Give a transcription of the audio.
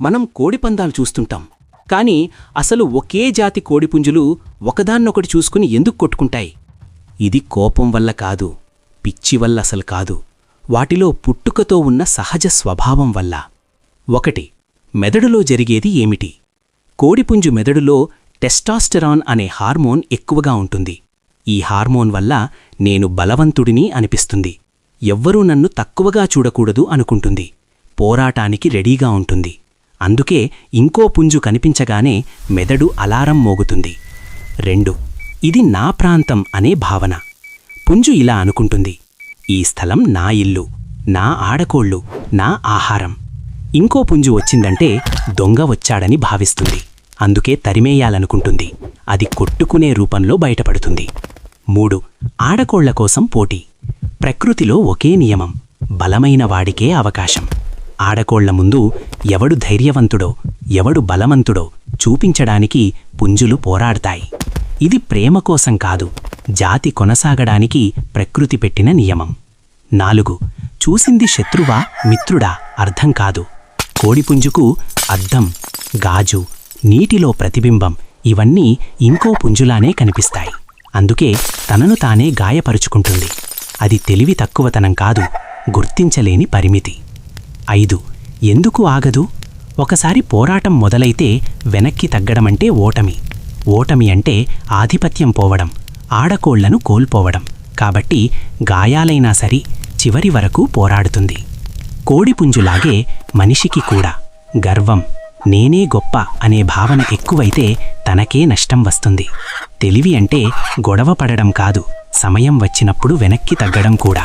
మనం కోడిపందాలు చూస్తుంటాం. కానీ అసలు ఒకే జాతి కోడిపుంజులు ఒకదాన్నొకటి చూసుకుని ఎందుకు కొట్టుకుంటాయి? ఇది కోపం వల్ల కాదు పిచ్చి వల్ల అసలు కాదు. వాటిలో పుట్టుకతో ఉన్న సహజ స్వభావం వల్ల. ఒకటి మెదడులో జరిగేది ఏమిటి? కోడిపుంజు మెదడులో టెస్టాస్టెరాన్ అనే హార్మోన్ ఎక్కువగా ఉంటుంది. ఈ హార్మోన్ వల్ల నేను బలవంతుడిని అనిపిస్తుంది. ఎవ్వరూ నన్ను తక్కువగా చూడకూడదు అనుకుంటుంది. పోరాటానికి రెడీగా ఉంటుంది. అందుకే ఇంకో పుంజు కనిపించగానే మెదడు అలారం మోగుతుంది. రెండు ఇది నా ప్రాంతం అనే భావన. పుంజు ఇలా అనుకుంటుంది ఈ స్థలం నా ఇల్లు నా ఆడకోళ్ళు నా ఆహారం. ఇంకో పుంజు వచ్చిందంటే దొంగ వచ్చాడని భావిస్తుంది. అందుకే తరిమేయాలనుకుంటుంది. అది కొట్టుకునే రూపంలో బయటపడుతుంది. మూడు ఆడకోళ్ళ కోసం పోటీ. ప్రకృతిలో ఒకే నియమం బలమైన వాడికే అవకాశం. ఆడకోళ్ళ ముందు ఎవడు ధైర్యవంతుడో ఎవడు బలవంతుడో చూపించడానికి పుంజులు పోరాడతాయి. ఇది ప్రేమ కోసం కాదు జాతి కొనసాగడానికి ప్రకృతి పెట్టిన నియమం. నాలుగు చూసింది శత్రువా మిత్రుడా అర్థం కాదు. కోడిపుంజుకు అద్దం గాజు నీటిలో ప్రతిబింబం ఇవన్నీ ఇంకో పుంజులానే కనిపిస్తాయి. అందుకే తనను తానే గాయపరుచుకుంటుంది. అది తెలివి తక్కువతనం కాదు గుర్తించలేని పరిమితి. ఐదు. ఎందుకు ఆగదు? ఒకసారి పోరాటం మొదలైతే వెనక్కి తగ్గడమంటే ఓటమి. ఓటమి అంటే ఆధిపత్యం పోవడం ఆడకోళ్ళను కోల్పోవడం. కాబట్టి గాయాలైనా సరి చివరి వరకు పోరాడుతుంది. కోడిపుంజులాగే మనిషికి కూడా. గర్వం నేనే గొప్ప అనే భావన ఎక్కువైతే తనకే నష్టం వస్తుంది. తెలివి అంటే గొడవ పడడం కాదు సమయం వచ్చినప్పుడు వెనక్కి తగ్గడం కూడా.